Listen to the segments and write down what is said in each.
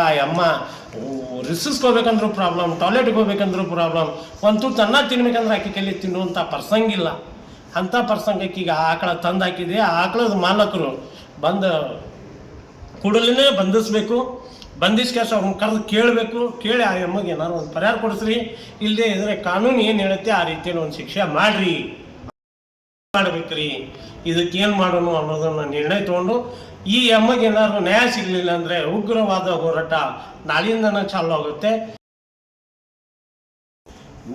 ಅಮ್ಮ ರಿಸಸ್ಗೆ ಹೋಗ್ಬೇಕಂದ್ರೂ problem ಟಾಯ್ಲೆಟ್ಗೆ ಹೋಗ್ಬೇಕಂದ್ರೂ problem ಒಂದು ತುತ್ತು ಅನ್ನ ತಿನ್ಬೇಕಂದ್ರೆ ಆಕೆ ಕೈಲಿ ತಿನ್ನುವಂಥ ಪ್ರಸಂಗಿಲ್ಲ ಅಂಥ ಪ್ರಸಂಗಕ್ಕೆ ಈಗ ಆಕಳ ತಂದು ಹಾಕಿದೆ. ಆ ಆಕಳದ ಮಾಲಕರು ಬಂದು ಕೂಡಲೇ ಬಂಧಿಸ್ಬೇಕು. ಬಂಧಿಸ್ ಕೆಲಸ ಅವ್ರನ್ನ ಕರೆದು ಕೇಳಬೇಕು. ಕೇಳಿ ಆ ಅಮ್ಮಗೆ ಏನಾರು ಒಂದು ಪರಿಹಾರ ಕೊಡಿಸ್ರಿ. ಇಲ್ಲದೆ ಇದ್ರೆ ಕಾನೂನು ಏನು ಹೇಳುತ್ತೆ, ಆ ರೀತಿಯಲ್ಲಿ ಒಂದು ಶಿಕ್ಷೆ ಮಾಡ್ರಿ. ಮಾಡ್ಬೇಕ್ರಿ. ಇದಕ್ಕೆ ಏನು ಮಾಡೋಣ ಅನ್ನೋದನ್ನು ನಿರ್ಣಯ ತಗೊಂಡು ಈ ಅಮ್ಮಗೆ ಏನಾದ್ರು ನ್ಯಾಯ ಸಿಗಲಿಲ್ಲ ಅಂದ್ರೆ ಉಗ್ರವಾದ ಹೋರಾಟ ನಾಳೆಯಿಂದನೇ ಚಾಲು ಆಗುತ್ತೆ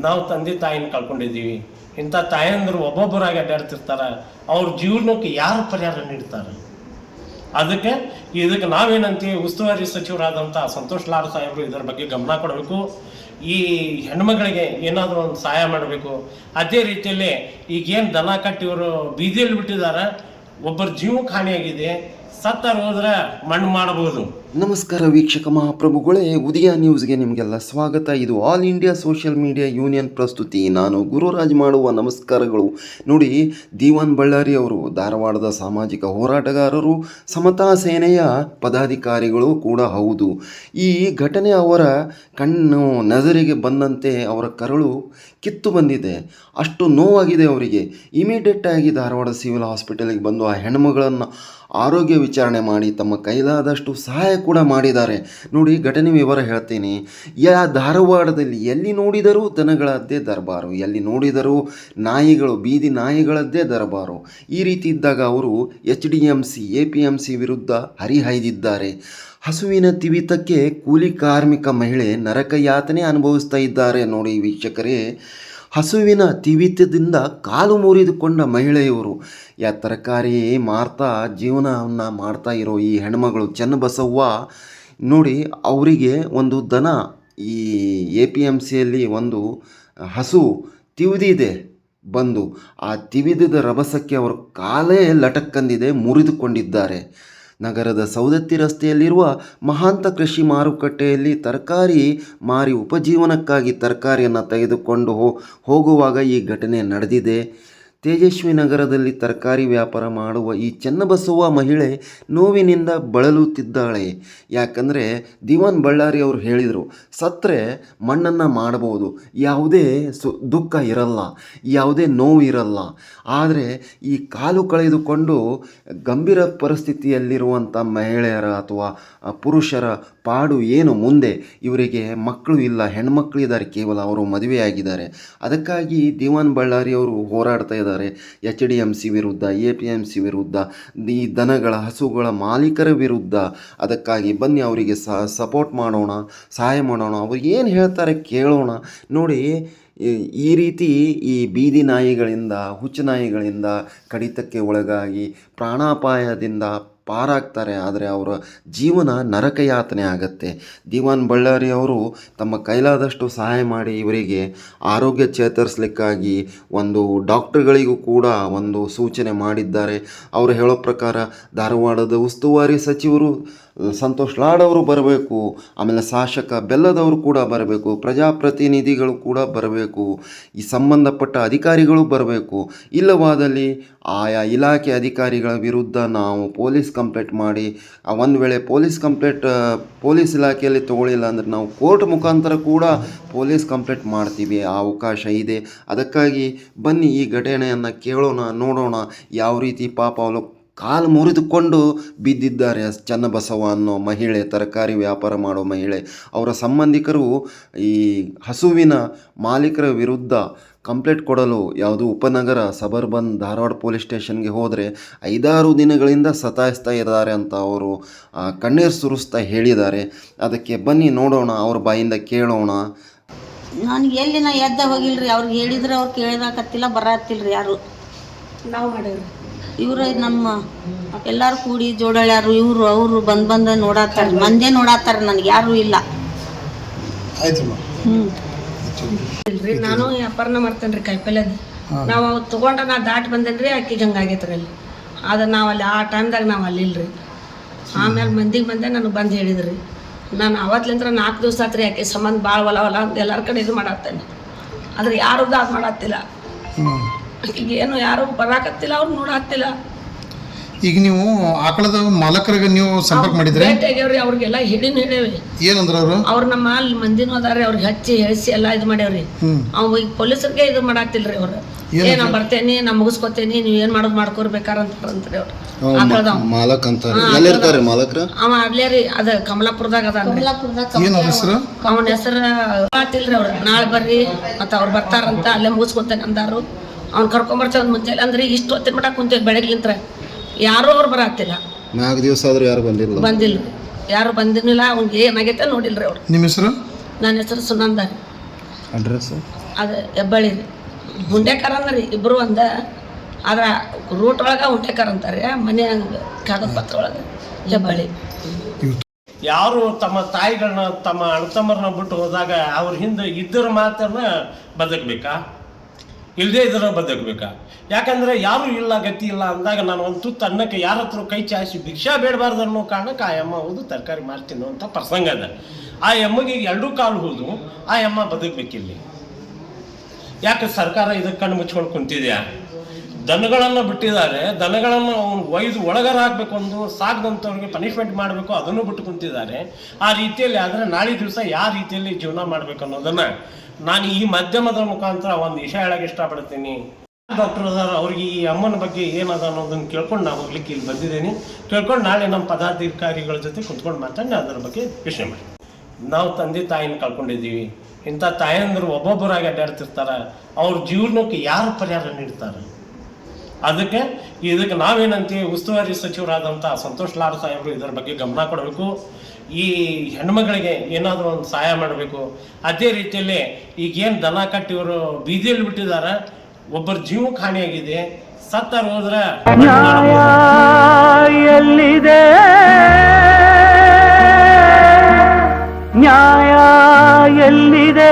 ನಾವು ತಂದೆ ತಾಯಿನ ಕಳ್ಕೊಂಡಿದ್ದೀವಿ. ಇಂಥ ತಾಯಂದ್ರು ಒಬ್ಬೊಬ್ಬರಾಗಿ ಅಡ್ಡಾಡ್ತಿರ್ತಾರೆ. ಅವ್ರ ಜೀವನಕ್ಕೆ ಯಾರು ಪರಿಹಾರ ನೀಡ್ತಾರೆ? ಅದಕ್ಕೆ ಇದಕ್ಕೆ ನಾವೇನಂತೀವಿ? ಉಸ್ತುವಾರಿ ಸಚಿವರಾದಂಥ ಸಂತೋಷ್ ಲಾಲ್ ಸಾಹೇಬರು ಇದರ ಬಗ್ಗೆ ಗಮನ ಕೊಡಬೇಕು. ಈ ಹೆಣ್ಮಗಳಿಗೆ ಏನಾದರೂ ಒಂದು ಸಹಾಯ ಮಾಡಬೇಕು. ಅದೇ ರೀತಿಯಲ್ಲಿ ಈಗೇನು ದನ ಕಟ್ಟಿ ಇವರು ಬೀದಿಯಲ್ಲಿ ಬಿಟ್ಟಿದ್ದಾರೆ. ಒಬ್ಬರ ಜೀವಕ್ಕೆ ಹಾನಿಯಾಗಿದೆ. ಸತ್ತಾರ ಮಣ್ಣು ಮಾಡಬಹುದು ನಮಸ್ಕಾರ ವೀಕ್ಷಕ ಮಹಾಪ್ರಭುಗಳೇ, ಉದಯ ನ್ಯೂಸ್ಗೆ ನಿಮಗೆಲ್ಲ ಸ್ವಾಗತ. ಇದು all India social media union ಪ್ರಸ್ತುತಿ. ನಾನು ಗುರುರಾಜ್ ಮಾಡುವ ನಮಸ್ಕಾರಗಳು. ನೋಡಿ, ದಿವಾನ್ ಬಳ್ಳಾರಿ ಅವರು, ಧಾರವಾಡದ ಸಾಮಾಜಿಕ ಹೋರಾಟಗಾರರು, ಸಮತಾ ಸೇನೆಯ ಪದಾಧಿಕಾರಿಗಳು ಕೂಡ ಹೌದು. ಈ ಘಟನೆ ಅವರ ಕಣ್ಣು ನಜರಿಗೆ ಬಂದಂತೆ ಅವರ ಕರಳು ಕಿತ್ತು ಬಂದಿದೆ. ಅಷ್ಟು ನೋವಾಗಿದೆ ಅವರಿಗೆ. ಇಮಿಡಿಯೇಟ್ ಆಗಿ ಧಾರವಾಡ ಸಿವಿಲ್ ಹಾಸ್ಪಿಟಲ್ಗೆ ಬಂದು ಆ ಹೆಣ್ಮಗಳನ್ನು ಆರೋಗ್ಯ ವಿಚಾರಣೆ ಮಾಡಿ ತಮ್ಮ ಕೈಲಾದಷ್ಟು ಸಹಾಯ ಕೂಡ ಮಾಡಿದ್ದಾರೆ. ನೋಡಿ, ಘಟನೆ ವಿವರ ಹೇಳ್ತೀನಿ. ಯಾ ಧಾರವಾಡದಲ್ಲಿ ಎಲ್ಲಿ ನೋಡಿದರೂ ದನಗಳದ್ದೇ ದರ್ಬಾರು. ಎಲ್ಲಿ ನೋಡಿದರೂ ನಾಯಿಗಳು, ಬೀದಿ ನಾಯಿಗಳದ್ದೇ ದರಬಾರು. ಈ ರೀತಿ ಇದ್ದಾಗ ಅವರು H D M C, A P M C ವಿರುದ್ಧ ಹರಿಹಾಯ್ದಿದ್ದಾರೆ. ಹಸುವಿನ ತಿವಿತಕ್ಕೆ ಕೂಲಿ ಕಾರ್ಮಿಕ ಮಹಿಳೆ ನರಕ ಯಾತನೆ ಅನುಭವಿಸ್ತಾ ಇದ್ದಾರೆ. ನೋಡಿ, ವೀಕ್ಷಕರೇ ಹಸುವಿನ ತಿವಿತದಿಂದ ಕಾಲು ಮುರಿದುಕೊಂಡ ಮಹಿಳೆಯವರು, ಯಾ ತರಕಾರಿ ಮಾರ್ತಾ ಜೀವನವನ್ನು ಮಾಡ್ತಾ ಇರೋ ಈ ಹೆಣ್ಮಗಳು ಚನ್ನಬಸವ್ವ, ನೋಡಿ ಅವರಿಗೆ ಒಂದು ದನ, ಈ ಎ ಪಿ ಎಂ ಸಿಯಲ್ಲಿ ಒಂದು ಹಸು ತಿವಿದಿದೆ, ಬಂದು ಆ ತಿವಿದಿದ ರಭಸಕ್ಕೆ ಅವರು ಕಾಲೇ ಲಟಕ್ಕಂದಿದೆ, ಮುರಿದುಕೊಂಡಿದ್ದಾರೆ. ನಗರದ ಸೌದತ್ತಿ ರಸ್ತೆಯಲ್ಲಿರುವ ಮಹಾಂತ ಕೃಷಿ ಮಾರುಕಟ್ಟೆಯಲ್ಲಿ ತರಕಾರಿ ಮಾರಿ ಉಪಜೀವನಕ್ಕಾಗಿ ತರಕಾರಿಯನ್ನು ತೆಗೆದುಕೊಂಡು ಹೋಗುವಾಗ ಈ ಘಟನೆ ನಡೆದಿದೆ. ತೇಜಸ್ವಿ ನಗರದಲ್ಲಿ ತರಕಾರಿ ವ್ಯಾಪಾರ ಮಾಡುವ ಈ ಚೆನ್ನಬಸುವ ಮಹಿಳೆ ನೋವಿನಿಂದ ಬಳಲುತ್ತಿದ್ದಾಳೆ. ಯಾಕಂದರೆ ದಿವಾನ್ ಬಳ್ಳಾರಿ ಅವರು ಹೇಳಿದರು ಸತ್ತರೆ ಮಣ್ಣನ್ನು ಮಾಡಬಹುದು. ಯಾವುದೇ ಸು, ದುಃಖ ಇರಲ್ಲ, ಯಾವುದೇ ನೋವು ಇರಲ್ಲ. ಆದರೆ ಈ ಕಾಲು ಕಳೆದುಕೊಂಡು ಗಂಭೀರ ಪರಿಸ್ಥಿತಿಯಲ್ಲಿರುವಂಥ ಮಹಿಳೆಯರ ಅಥವಾ ಪುರುಷರ ಪಾಡು ಏನು ಮುಂದೆ ಇವರಿಗೆ ಮಕ್ಕಳು ಇಲ್ಲ, ಹೆಣ್ಮಕ್ಳು ಇದ್ದಾರೆ, ಕೇವಲ ಅವರು ಮದುವೆಯಾಗಿದ್ದಾರೆ. ಅದಕ್ಕಾಗಿ ದಿವಾನ್ ಬಳ್ಳಾರಿ ಅವರು ಹೋರಾಡ್ತಾ ಇದ್ದಾರೆ. ಎಚ್ ಡಿ ಎಂ ಸಿ ವಿರುದ್ಧ, ಎ ಪಿ ಎಂ ಸಿ ವಿರುದ್ಧ, ಈ ದನಗಳ ಹಸುಗಳ ಮಾಲೀಕರ ವಿರುದ್ಧ. ಅದಕ್ಕಾಗಿ ಬನ್ನಿ ಅವರಿಗೆ ಸಪೋರ್ಟ್ ಮಾಡೋಣ, ಸಹಾಯ ಮಾಡೋಣ. ಅವ್ರು ಏನು ಹೇಳ್ತಾರೆ ಕೇಳೋಣ. ನೋಡಿ ಈ- ರೀತಿ ಈ ಬೀದಿ ನಾಯಿಗಳಿಂದ, ಹುಚ್ಚು ನಾಯಿಗಳಿಂದ ಕಡಿತಕ್ಕೆ ಒಳಗಾಗಿ ಪ್ರಾಣಾಪಾಯದಿಂದ ಪಾರಾಗ್ತಾರೆ, ಆದರೆ ಅವರ ಜೀವನ ನರಕಯಾತನೆ ಆಗತ್ತೆ. ದಿವಾನ್ ಬಳ್ಳಾರಿ ಅವರು ತಮ್ಮ ಕೈಲಾದಷ್ಟು ಸಹಾಯ ಮಾಡಿ ಇವರಿಗೆ ಆರೋಗ್ಯ ಚೇತರಿಸ್ಲಿಕ್ಕಾಗಿ ಒಂದು ಡಾಕ್ಟರ್ಗಳಿಗೂ ಕೂಡ ಒಂದು ಸೂಚನೆ ಮಾಡಿದ್ದಾರೆ. ಅವರು ಹೇಳೋ ಪ್ರಕಾರ ಧಾರವಾಡದ ಉಸ್ತುವಾರಿ ಸಚಿವರು ಸಂತೋಷ್ ಲಾಡ್ ಅವರು ಬರಬೇಕು, ಆಮೇಲೆ ಶಾಸಕ ಬೆಲ್ಲದವರು ಕೂಡ ಬರಬೇಕು, ಪ್ರಜಾಪ್ರತಿನಿಧಿಗಳು ಕೂಡ ಬರಬೇಕು, ಈ ಸಂಬಂಧಪಟ್ಟ ಅಧಿಕಾರಿಗಳು ಬರಬೇಕು. ಇಲ್ಲವಾದಲ್ಲಿ ಆಯಾ ಇಲಾಖೆ ಅಧಿಕಾರಿಗಳ ವಿರುದ್ಧ ನಾವು ಪೊಲೀಸ್ ಕಂಪ್ಲೇಂಟ್ ಮಾಡಿ, ಆ ಒಂದು ವೇಳೆ ಪೊಲೀಸ್ ಕಂಪ್ಲೇಂಟ್ ಪೊಲೀಸ್ ಇಲಾಖೆಯಲ್ಲಿ ತಗೊಳ್ಳಿಲ್ಲ ಅಂದರೆ ನಾವು ಕೋರ್ಟ್ ಮುಖಾಂತರ ಕೂಡ ಪೊಲೀಸ್ ಕಂಪ್ಲೇಂಟ್ ಮಾಡ್ತೀವಿ, ಆ ಅವಕಾಶ ಇದೆ. ಅದಕ್ಕಾಗಿ ಬನ್ನಿ ಈ ಘಟನೆಯನ್ನು ಕೇಳೋಣ, ನೋಡೋಣ, ಯಾವ ರೀತಿ ಪಾಪ ಅವಳು ಕಾಲು ಮುರಿದುಕೊಂಡು ಬಿದ್ದಿದ್ದಾರೆ ಚನ್ನಬಸವ ಅನ್ನೋ ಮಹಿಳೆ ತರಕಾರಿ ವ್ಯಾಪಾರ ಮಾಡೋ ಮಹಿಳೆ. ಅವರ ಸಂಬಂಧಿಕರು ಈ ಹಸುವಿನ ಮಾಲೀಕರ ವಿರುದ್ಧ ಕಂಪ್ಲೇಂಟ್ ಕೊಡಲು ಯಾವುದು ಉಪನಗರ ಸಬರ್ಬನ್ ಧಾರವಾಡ ಪೊಲೀಸ್ ಸ್ಟೇಷನ್ಗೆ ಹೋದರೆ ಐದಾರು ದಿನಗಳಿಂದ ಸತಾಯಿಸ್ತಾ ಇದ್ದಾರೆ ಅಂತ ಅವರು ಕಣ್ಣೀರು ಸುರಿಸ್ತಾ ಹೇಳಿದ್ದಾರೆ. ಅದಕ್ಕೆ ಬನ್ನಿ ನೋಡೋಣ ಅವ್ರ ಬಾಯಿಂದ ಕೇಳೋಣ. ನಾನು ಎಲ್ಲಿ ನಾ ಎದ್ದ ಹೋಗಿಲ್ರಿ? ಅವ್ರಿಗೆ ಹೇಳಿದ್ರೆ ಅವ್ರು ಕೇಳಿದಾಕತ್ತಿಲ್ಲ ಬರತ್ತಿಲ್ರಿ ಯಾರು? ನಾವು ಮಾಡೇವ್ರಿ ಇವ್ರು ನಮ್ಮ ಎಲ್ಲಾರು ಕೂಡಿ ಜೋಡಳ್ಯಾರು ಇವ್ರು ಅವರು ಬಂದ್ ಬಂದ ನೋಡತ್ತಾರ ಮಂದೇ ನೋಡತ್ತಾರ ನನಗೆ ಯಾರು ಇಲ್ಲ. ಹ್ಮ್. ಇಲ್ರಿ ನಾನು ವ್ಯಾಪಾರನ ಮಾಡ್ತೇನ್ರಿ ಕಾಯಿಪಲ್ಯದ ನಾವು ಅವ್ ತಗೊಂಡ ನಾ ದಾಟ್ ಬಂದೇನ್ರಿ ಅಕ್ಕಿಗೆ ಹಂಗಾಗೈತ್ರಿ ಅಲ್ಲಿ. ಆದ್ರೆ ನಾವು ಅಲ್ಲಿ ಆ ಟೈಮ್ದಾಗ ನಾವು ಅಲ್ಲಿ ಇಲ್ರಿ. ಆಮೇಲೆ ಮಂದಿಗೆ ಬಂದೆ ನನಗೆ ಬಂದು ಹೇಳಿದ್ರಿ. ನಾನು ಅವತ್ಲಿಂತ್ರ ನಾಲ್ಕು ದಿವಸ ಆತ್ರಿ ಆಕೆ ಸಂಬಂಧ ಭಾಳ ಹೊಲ ಹೊಲ ಅಂತ ಎಲ್ಲರ ಕಡೆ ಇದು ಮಾಡತ್ತೇನೆ ಆದ್ರೆ ಯಾರು ಅದು ಮಾಡತ್ತಿಲ್ಲ ಈಗ ಏನು ಯಾರು ಬರಾಕತ್ತಿಲ್ಲ ಅವ್ರು ನೋಡತ್ತಿಲ್ಲ ಈಗ ನೀವು ಆಕಳದ ಮಾಲಕರಿಗೆ ನೀವು ಸಂಪರ್ಕ ಮಾಡಿದ್ರೆ? ಭೇಟಿ ಆಗ್ಯಾವ್ರಿ ಅವ್ರಿಗೆಲ್ಲ ಹಿಡಿನ ಹೇಳೇವಿ ಏನಂದ್ರ ಅವರು? ಅವ್ರು ನಮ್ಮ ಅಲ್ಲಿ ಮಂದಿನೂ ಅದಾರಿ ಅವ್ರಿಗೆ ಹಚ್ಚಿ ಹೇಳಿಸಿ ಎಲ್ಲ ಇದು ಮಾಡ್ಯಾವ್ರಿ. ಹ್ಮ್. ಅವ್ ಈಗ ಪೊಲೀಸರಿಗೆ ಇದು ಮಾಡಾತಿಲ್ರಿ ಅವ್ರು. ಏ ನಾ ಬರ್ತೇನಿ ನಾ ಮುಗಿಸ್ಕೊತೇನಿ ನೀವ್ ಏನ್ ಮಾಡೋದು ಮಾಡ್ಕೋರ್ಬೇಕಾರ ಅಂತಾರಂತ್ರಿ ಅವ್ರು. ಆಕಳದವ್ ಮಾಲಕ್ ಅಂತಾರೆ ಎಲ್ಲಿರ್ತಾರೆ ಮಾಲಕ್ರ? ಅವ ಅಲ್ಲೇ ರೀ ಅದ ಕಮಲಾಪುರದಾಗ ಅದಾನ್ರಿ. ಏನು ಅವ್ರ ಹೆಸರು? ಅವನ ಹೆಸರು ಆತಿಲ್ರಿ ಅವ್ರು. ನಾಳೆ ಬರ್ರಿ ಮತ್ತ ಅವ್ರು ಬರ್ತಾರಂತ ಅಲ್ಲೇ ಮುಗಿಸ್ಕೊತೇನೆ ಅಂದಾರು. ಅವ್ನ್ ಕರ್ಕೊಂಬರ್ತೇವೆ ಒಂದ್ ಮುಂಚೆ ಅಂದ್ರೆ ಇಷ್ಟು ಹೊತ್ತಿನ ಮಟ ಕುಂತೇವೆ ಬೆಳಗ್ಲಿಂತ್ರ ಯಾರು ಅವ್ರು ಬರಾತಿಲ್ಲ. ನಾಲ್ಕು ದಿವಸ ಆದ್ರೂ ಯಾರು ಬಂದಿಲ್ಲ ಬಂದಿಲ್ಲ. ಯಾರು ಬಂದಿಲ್ಲ ಅವ್ನಿಗೆ ಏನಾಗೈತೆ ನೋಡಿಲ್ರಿ ಅವ್ರು. ನಿಮ್ಮ ಹೆಸರು? ನನ್ನ ಹೆಸರು ಸುನಂದ ಅಡ್ರೆಸ್ ಅದು ಹೆಬ್ಬಳ್ಳಿ ರೀ. ಹುಂಡೇಕರ ಅಂದ್ರಿ ಇಬ್ಬರು ಒಂದ. ಆದ್ರೆ ರೂಟ್ ಒಳಗೆ ಹುಂಡೇಕರ್ ಅಂತಾರೆ ಮನೆ ಕಾಗದ ಪತ್ರ ಒಳಗ. ಹೆಬ್ಬಳ್ಳಿ. ಯಾರು ತಮ್ಮ ತಾಯಿಗಳನ್ನ ತಮ್ಮ ಅಣ್ಣತಮ್ಮರನ್ನ ಬಿಟ್ಟು ಹೋದಾಗ ಅವ್ರ ಹಿಂದೆ ಇದ್ದರ ಮಾತನ್ನ ಬದುಕಬೇಕಾ? ಇಲ್ಲದೇ ಇದ್ರೆ ಬದುಕಬೇಕಾ ಯಾಕಂದ್ರೆ ಯಾರು ಇಲ್ಲ, ಗತಿ ಇಲ್ಲ ಅಂದಾಗ ನಾನು ಒಂದು ತುತ್ತು ಅನ್ನಕ್ಕೆ ಯಾರ ಹತ್ರ ಕೈ ಚಾಯಿಸಿ ಭಿಕ್ಷಾ ಬೇಡಬಾರ್ದು ಅನ್ನೋ ಕಾರಣಕ್ಕೆ ಆ ಅಮ್ಮ ಹೋದು ತರಕಾರಿ ಮಾರ್ತೀನಿ ಅಂತ ಪ್ರಸಂಗ ಅದ. ಆ ಎಮ್ಮಗೆ ಎರಡೂ ಕಾಲು ಹೋದು ಆ ಅಮ್ಮ ಬದುಕಬೇಕಿಲ್ಲಿ. ಯಾಕೆ ಸರ್ಕಾರ ಇದಕ್ಕೆ ಕಣ್ಣು ಮುಚ್ಕೊಂಡು ಕುಂತಿದ್ಯಾ? ದನಗಳನ್ನು ಬಿಟ್ಟಿದ್ದಾರೆ, ದನಗಳನ್ನು ಅವ್ನು ಒಯ್ದು ಒಳಗರ ಹಾಕ್ಬೇಕು ಒಂದು ಸಾಕಿದಂಥವ್ರಿಗೆ ಪನಿಷ್ಮೆಂಟ್ ಮಾಡಬೇಕು, ಅದನ್ನು ಬಿಟ್ಟು ಕುಂತಿದ್ದಾರೆ. ಆ ರೀತಿಯಲ್ಲಿ ಆದರೆ ನಾಳೆ ದಿವಸ ಯಾವ ರೀತಿಯಲ್ಲಿ ಜೀವನ ಮಾಡ್ಬೇಕು ಅನ್ನೋದನ್ನ ನಾನು ಈ ಮಾಧ್ಯಮದ ಮುಖಾಂತರ ಒಂದು ವಿಷಯ ಹೇಳಕ್ಕೆ ಇಷ್ಟಪಡ್ತೀನಿ. ಡಾಕ್ಟರ್ ಅದಾರ ಅವ್ರಿಗೆ ಈ ಅಮ್ಮನ ಬಗ್ಗೆ ಏನದ ಅನ್ನೋದನ್ನ ಕೇಳ್ಕೊಂಡು ನಾವು ಹೋಗ್ಲಿಕ್ಕೆ ಇಲ್ಲಿ ಬಂದಿದ್ದೀನಿ. ಕೇಳ್ಕೊಂಡು ನಾಳೆ ನಮ್ಮ ಪದಾಧಿಕಾರಿಗಳ ಜೊತೆ ಕುತ್ಕೊಂಡು ಮಾತಾಡಿ ಅದರ ಬಗ್ಗೆ ಯೋಚನೆ ಮಾಡಿ ನಾವು ತಂದೆ ತಾಯಿನ ಕಳ್ಕೊಂಡಿದ್ದೀವಿ. ಇಂಥ ತಾಯಂದ್ರು ಒಬ್ಬೊಬ್ಬರಾಗಿ ಅಡ್ಡಾಡ್ತಿರ್ತಾರೆ. ಅವ್ರ ಜೀವನಕ್ಕೆ ಯಾರು ಪರಿಹಾರ ನೀಡ್ತಾರೆ? ಅದಕ್ಕೆ ಇದಕ್ಕೆ ನಾವೇನಂತೀವಿ, ಉಸ್ತುವಾರಿ ಸಚಿವರಾದಂಥ ಸಂತೋಷ್ ಲಾಡ್ ಸಾಹೇಬರು ಇದರ ಬಗ್ಗೆ ಗಮನ ಕೊಡಬೇಕು. ಈ ಹೆಣ್ಮಗಳಿಗೆ ಏನಾದರೂ ಒಂದು ಸಹಾಯ ಮಾಡಬೇಕು. ಅದೇ ರೀತಿಯಲ್ಲಿ ಈಗೇನು ದನ ಕಟ್ಟಿವರು ಬೀದಿಯಲ್ಲಿ ಬಿಟ್ಟಿದ್ದಾರೆ ಒಬ್ಬರ ಜೀವ ಹಾನಿಯಾಗಿದೆ ಸತ್ತಾರ ಹೋದ್ರೆ ಎಲ್ಲಿದೆ? ನ್ಯಾಯ ಎಲ್ಲಿದೆ?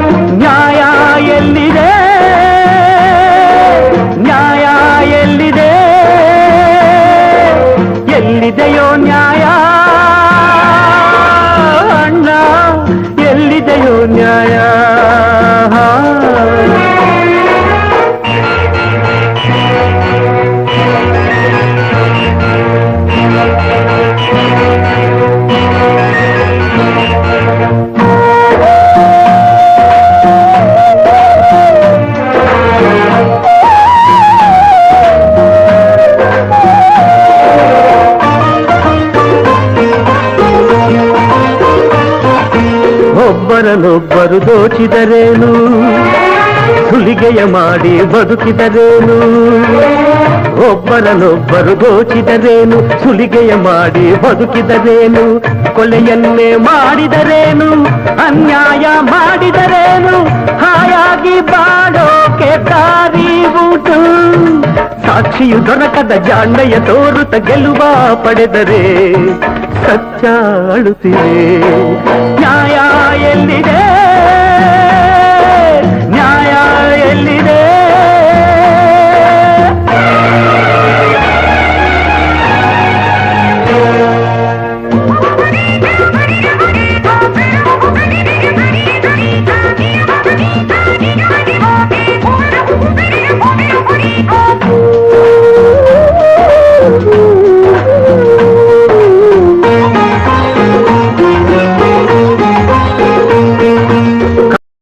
ಒಬ್ಬರನ್ನೊಬ್ಬರು ದೋಚಿದರೇನು ಸುಲಿಗೆಯ ಮಾಡಿ ಬದುಕಿದರೇನು? ಒಬ್ಬರನ್ನೊಬ್ಬರು ದೋಚಿದರೇನು ಸುಲಿಗೆಯ ಮಾಡಿ ಬದುಕಿದರೇನು? ಕೊಲೆಯನ್ನೇ ಮಾಡಿದರೇನು? ಅನ್ಯಾಯ ಮಾಡಿದರೇನು? ಹಾಯಾಗಿ ಬಾಡೋಕೆ ದಾರಿ ಉಂಟು. ಸಾಕ್ಷಿಯು ದೊರಕದ ಜಾಂಡೆಯ ತೋರುತ್ತ ಗೆಲುವ ಪಡೆದರೆ ಸತ್ಯ ಅಳುತ್ತಿದೆ ನ್ಯಾಯ ಎಲ್ಲಿದೆ